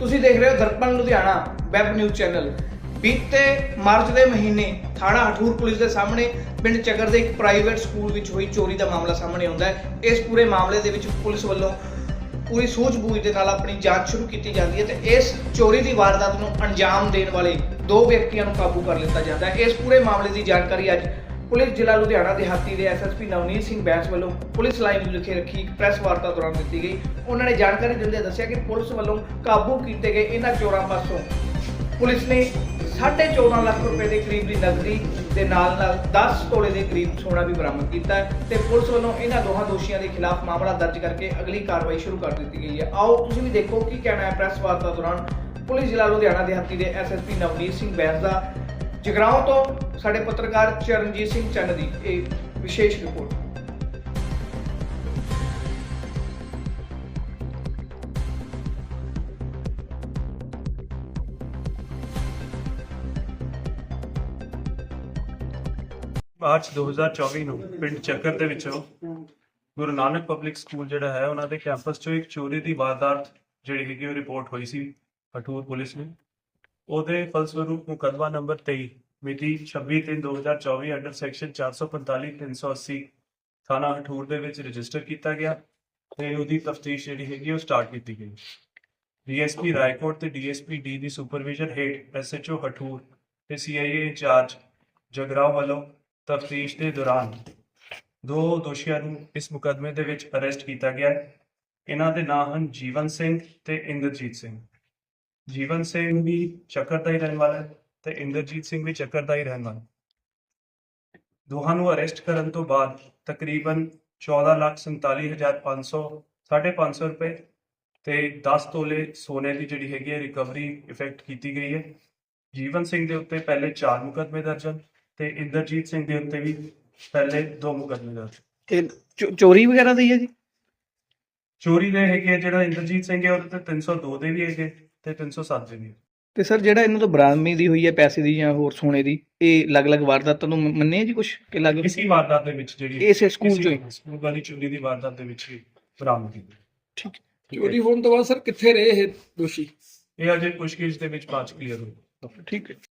ਤੁਸੀਂ ਦੇਖ ਰਹੇ ਹੋ Darpan Ludhiana web news channel ਬੀਤੇ ਮਾਰਚ ਦੇ ਮਹੀਨੇ ਥਾਣਾ ਹਠੂਰ ਪੁਲਿਸ ਦੇ ਸਾਹਮਣੇ ਪਿੰਡ ਚੱਕਰ ਦੇ ਇੱਕ ਪ੍ਰਾਈਵੇਟ ਸਕੂਲ ਵਿੱਚ ਹੋਈ ਚੋਰੀ ਦਾ ਮਾਮਲਾ ਸਾਹਮਣੇ ਆਉਂਦਾ ਹੈ। ਇਸ ਪੂਰੇ ਮਾਮਲੇ ਦੇ ਵਿੱਚ ਪੁਲਿਸ ਵੱਲੋਂ ਪੂਰੀ ਸੂਝ-ਬੂਝ ਦੇ ਨਾਲ ਆਪਣੀ ਜਾਂਚ ਸ਼ੁਰੂ ਕੀਤੀ ਜਾਂਦੀ ਹੈ ਤੇ ਇਸ ਚੋਰੀ ਦੀ ਵਾਰਦਾਤ ਨੂੰ ਅੰਜਾਮ ਦੇਣ ਵਾਲੇ ਦੋ ਵਿਅਕਤੀਆਂ ਨੂੰ ਕਾਬੂ ਕਰ ਲਿੱਤਾ ਜਾਂਦਾ ਹੈ। ਇਸ ਪੂਰੇ ਮਾਮਲੇ ਦੀ ਜਾਣਕਾਰੀ ਅੱਜ ਪੁਲਿਸ ਜ਼ਿਲ੍ਹਾ ਲੁਧਿਆਣਾ ਦਿਹਾਤੀ ਦੇ ਐਸਐਸਪੀ ਨਵਨੀਤ ਸਿੰਘ ਬੈਂਸ ਵੱਲੋਂ ਪੁਲਿਸ ਲਾਈਨ ਨੂੰ ਲਿਖੇ ਰੱਖੀ ਇੱਕ ਪ੍ਰੈਸ ਵਾਰਤਾ ਦੌਰਾਨ ਦਿੱਤੀ ਗਈ। ਉਹਨਾਂ ਨੇ ਜਾਣਕਾਰੀ ਦਿੰਦੇ ਦੱਸਿਆ ਕਿ ਪੁਲਿਸ ਵੱਲੋਂ ਕਾਬੂ ਕੀਤੇ ਗਏ ਇਹਨਾਂ ਚੋਰਾਂ ਪਾਸੋਂ ਪੁਲਿਸ ਨੇ 14.5 ਲੱਖ ਰੁਪਏ ਦੇ ਕਰੀਬ ਦੀ ਨਕਦੀ ਦੇ ਨਾਲ ਨਾਲ 10 ਤੋਲੇ ਦੇ ਕਰੀਬ ਸੋਨਾ ਵੀ ਬਰਾਮਦ ਕੀਤਾ ਹੈ ਤੇ ਪੁਲਿਸ ਵੱਲੋਂ ਇਹਨਾਂ ਦੋਹਾਂ ਦੋਸ਼ੀਆਂ ਦੇ ਖਿਲਾਫ ਮਾਮਲਾ ਦਰਜ ਕਰਕੇ ਅਗਲੀ ਕਾਰਵਾਈ ਸ਼ੁਰੂ ਕਰ ਦਿੱਤੀ ਗਈ ਹੈ। ਆਓ ਤੁਸੀਂ ਵੀ ਦੇਖੋ ਕੀ ਕਹਿਣਾ ਹੈ ਪ੍ਰੈਸ ਵਾਰਤਾ ਦੌਰਾਨ ਪੁਲਿਸ ਜ਼ਿਲ੍ਹਾ ਲੁਧਿਆਣਾ ਦੇਹਾਤੀ ਦੇ ਐਸਐਸਪੀ ਨਵਨੀਤ ਸਿੰਘ ਬੈਂਸ ਦਾ। ਜਗਰਾਉਂ ਤੋਂ ਸਾਡੇ ਪੱਤਰਕਾਰ ਚਰਨਜੀਤ ਸਿੰਘ ਚੰਨ ਦੀ ਇਹ ਵਿਸ਼ੇਸ਼ ਰਿਪੋਰਟ। ਮਾਰਚ 2024 ਨੂੰ ਪਿੰਡ ਚੱਕਰ ਦੇ ਵਿੱਚੋਂ ਗੁਰੂ ਨਾਨਕ ਪਬਲਿਕ ਸਕੂਲ ਜਿਹੜਾ ਹੈ, ਉਹਨਾਂ ਦੇ ਕੈਂਪਸ 'ਚੋਂ ਇੱਕ ਚੋਰੀ ਦੀ ਵਾਰਦਾਤ ਜਿਹੜੀ ਹੈਗੀ ਉਹ ਰਿਪੋਰਟ ਹੋਈ ਸੀ ਹਟੂਰ ਪੁਲਿਸ ਨੇ। ਉਹਦੇ ਫਲਸਰੂਪ ਮੁਕੱਦਮਾ ਨੰਬਰ 23 ਮਿਤੀ 26/3/2024 ਅੰਡਰ ਸੈਕਸ਼ਨ 445 380 ਥਾਣਾ ਹਠੂਰ ਦੇ ਵਿੱਚ ਰਜਿਸਟਰ ਕੀਤਾ ਗਿਆ ਤੇ ਉਹਦੀ ਤਫਤੀਸ਼ ਜਿਹੜੀ ਹੈਗੀ ਉਹ ਸਟਾਰਟ ਕੀਤੀ ਗਈ। ਡੀਐਸਪੀ ਰਾਏਕੋਟ ਤੇ ਡੀਐਸਪੀ ਡੀ ਦੀ ਸੁਪਰਵਿਜ਼ਨ ਹੇਠ ਐਸਐਚਓ ਹਟੂਰ ਤੇ ਸੀਆਈਏ ਇੰਚਾਰਜ ਜਗਰਾਓ ਵੱਲੋਂ ਤਫਤੀਸ਼ ਦੇ ਦੌਰਾਨ ਦੋ ਦੋਸ਼ੀਆਂ ਨੂੰ ਇਸ ਮੁਕਦਮੇ ਦੇ ਵਿੱਚ ਅਰੈਸਟ ਕੀਤਾ ਗਿਆ। ਹੈ ਇਹਨਾਂ ਦੇ ਨਾਂ ਹਨ ਜੀਵਨ ਸਿੰਘ ਤੇ ਇੰਦਰਜੀਤ ਸਿੰਘ। ਜੀਵਨ ਸਿੰਘ ਵੀ ਚੱਕਰ ਦਾ ਹੀ ਰਹਿਣ ਵਾਲਾ ਹੈ ਤੇ ਇੰਦਰਜੀਤ ਸਿੰਘ ਵੀ ਚੱਕਰ ਦਾ ਹੀ ਰਹਿਣ ਵਾਲਾ। ਦੋਹਾਂ ਨੂੰ ਅਰੈਸਟ ਕਰਨ ਤੋਂ ਬਾਅਦ ਤਕਰੀਬਨ 14,47,500 550 ਰੁਪਏ ਤੇ 10 ਤੋਲੇ ਸੋਨੇ ਦੀ ਜਿਹੜੀ ਹੈਗੀ ਹੈ ਰਿਕਵਰੀ ਇਫੈਕਟ ਕੀਤੀ ਗਈ ਹੈ। ਜੀਵਨ ਸਿੰਘ ਦੇ ਉੱਤੇ ਪਹਿਲੇ 4 ਮੁਕਦਮੇ ਦਰਜ ਹਨ ਤੇ ਇੰਦਰਜੀਤ ਸਿੰਘ ਦੇ ਉੱਤੇ ਵੀ ਪਹਿਲੇ ਦੋ ਮੁਕਦਮੇ ਦਰਜ ਤੇ ਚੋਰੀ ਵਗੈਰਾ ਦੀ ਹੈ ਜੀ? ਚੋਰੀ ਦੇ ਹੈਗੇ ਜਿਹੜਾ ਇੰਦਰਜੀਤ ਸਿੰਘ ਹੈ ਉਹਦੇ ਤੇ 302 ਦੇ ਵੀ ਹੈਗੇ ਤੇ 307 ਦੇ ਵੀ ਤੇ ਸਰ ਜਿਹੜਾ ਇਹਨਾਂ ਤੋਂ ਬਰਾਮਦੀ ਦੀ ਹੋਈ ਹੈ ਪੈਸੇ ਦੀ ਜਾਂ ਹੋਰ ਸੋਨੇ ਦੀ ਇਹ ਅਲੱਗ-ਅਲੱਗ ਵਾਰਦਾਤਾਂ ਨੂੰ ਮੰਨੇ ਜੀ ਕੁਝ ਕਿ ਲੱਗ ਇਸੀ ਵਾਰਦਾਤ ਦੇ ਵਿੱਚ ਜਿਹੜੀ ਇਸੇ ਸਕੂਲ ਚੋਂ ਹੀ? ਸਕੂਲ ਵਾਲੀ ਚੋਰੀ ਦੀ ਵਾਰਦਾਤ ਦੇ ਵਿੱਚ ਹੀ ਬਰਾਮਦ ਕੀਤੀ ਠੀਕ। ਚੋਰੀ ਹੋਣ ਤੋਂ ਬਾਅਦ ਸਰ ਕਿੱਥੇ ਰਹੇ ਇਹ ਦੋਸ਼ੀ? ਇਹ ਅਜੇ ਪੁੱਛਗਿੱਛ ਦੇ ਵਿੱਚ ਬਾਅਦ ਕਲੀਅਰ ਹੋਊਗਾ। ਠੀਕ ਹੈ।